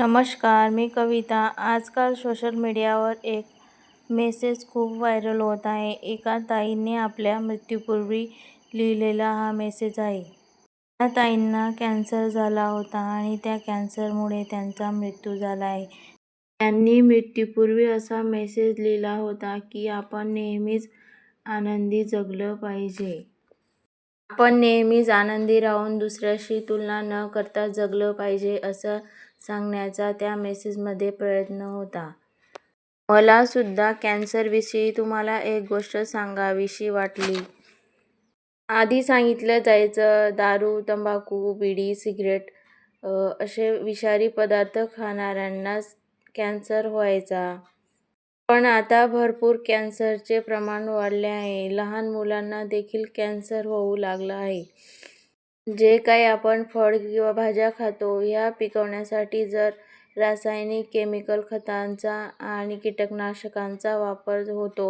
नमस्कार मी कविता. आजकाल सोशल मीडियावर एक मेसेज खूप व्हायरल होत आहे. एका ताईने आपल्या मृत्यूपूर्वी लिहिलेला हा मेसेज आहे. त्या ताईंना कॅन्सर झाला होता आणि त्या कॅन्सरमुळे त्यांचा मृत्यू झाला आहे. त्यांनी मृत्यूपूर्वी असा मेसेज लिहिला होता की आपण नेहमीच आनंदी जगलं पाहिजे. आपण नेहमीच आनंदी राहून दुसऱ्याशी तुलना न करता जगलं पाहिजे असं सांगण्याचा त्या मेसेजमध्ये प्रयत्न होता. मला सुद्धा कॅन्सरविषयी तुम्हाला एक गोष्ट सांगावीशी वाटली. आधी सांगितलं जायचं दारू तंबाखू बिडी सिगरेट असे विषारी पदार्थ खाणाऱ्यांनाच कॅन्सर व्हायचा. पण आता भरपूर कॅन्सरचे प्रमाण वाढले आहे. लहान मुलांना देखील कॅन्सर होऊ लागला आहे. जे काही आपण फळ किंवा भाज्या खातो ह्या पिकवण्यासाठी जर रासायनिक केमिकल खतांचा आणि कीटकनाशकांचा वापर होतो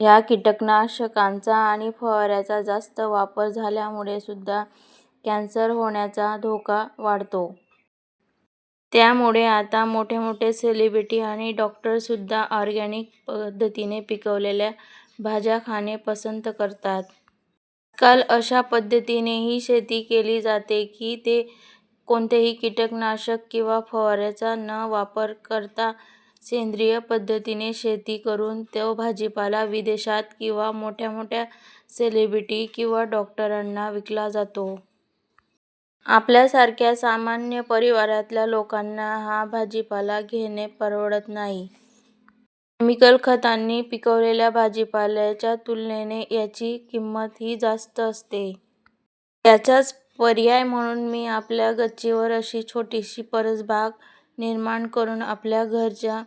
ह्या कीटकनाशकांचा आणि फवाऱ्याचा जास्त वापर झाल्यामुळे सुद्धा कॅन्सर होण्याचा धोका वाढतो. त्यामुळे आता मोठे मोठे सेलिब्रिटी आणि डॉक्टरसुद्धा ऑर्गॅनिक पद्धतीने पिकवलेल्या भाज्या खाणे पसंत करतात. आजकाल अशा पद्धतीनेही शेती केली जाते की ते कोणतेही कीटकनाशक किंवा फवाऱ्याचा न वापर करता सेंद्रिय पद्धतीने शेती करून तो भाजीपाला विदेशात किंवा मोठ्या मोठ्या सेलिब्रिटी किंवा डॉक्टरांना विकला जातो. आपल्यासारख्या सामान्य परिवारातल्या लोकांना हा भाजीपाला घेणे परवडत नाही. केमिकल खतांनी पिकवलेल्या भाजीपाल्याच्या तुलनेने याची किंमत ही जास्त असते. याचाच पर्याय म्हणून मी आपल्या गच्चीवर अशी छोटीशी परसबाग निर्माण करून आपल्या घरच्या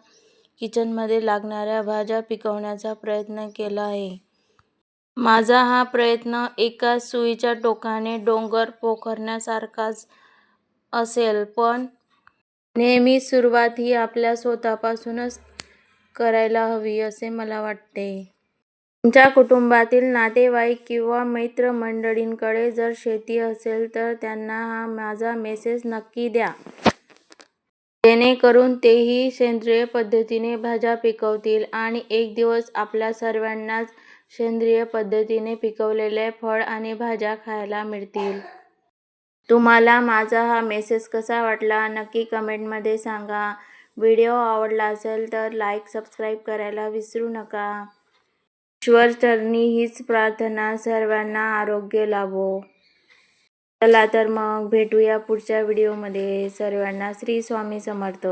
किचनमध्ये लागणाऱ्या भाज्या पिकवण्याचा प्रयत्न केला आहे. माझा हा प्रयत्न एका सुईच्या टोकाने डोंगर पोखरण्यासारखाच असेल पण नेहमी सुरुवात ही आपल्या स्वतःपासूनच करायला हवी असे मला वाटते. तुमच्या कुटुंबातील नातेवाईक किंवा मित्रमंडळींकडे जर शेती असेल तर त्यांना हा माझा मेसेज नक्की द्या. जेणेकरून तेही सेंद्रिय पद्धतीने भाज्या पिकवतील आणि एक दिवस आपल्या सर्वांनाच सेंद्रिय पद्धतीने पिकवलेले फळ आणि भाज्या खायला मिळतील. तुम्हाला माझा हा मेसेज कसा वाटला नक्की कमेंटमध्ये सांगा. व्हिडिओ आवडला असेल तर लाईक सबस्क्राईब करायला विसरू नका. ईश्वरचरणी हीच प्रार्थना सर्वांना आरोग्य लाभो. चला तर मग भेटूया पुढच्या व्हिडिओमध्ये सर्वांना श्री स्वामी समर्थ.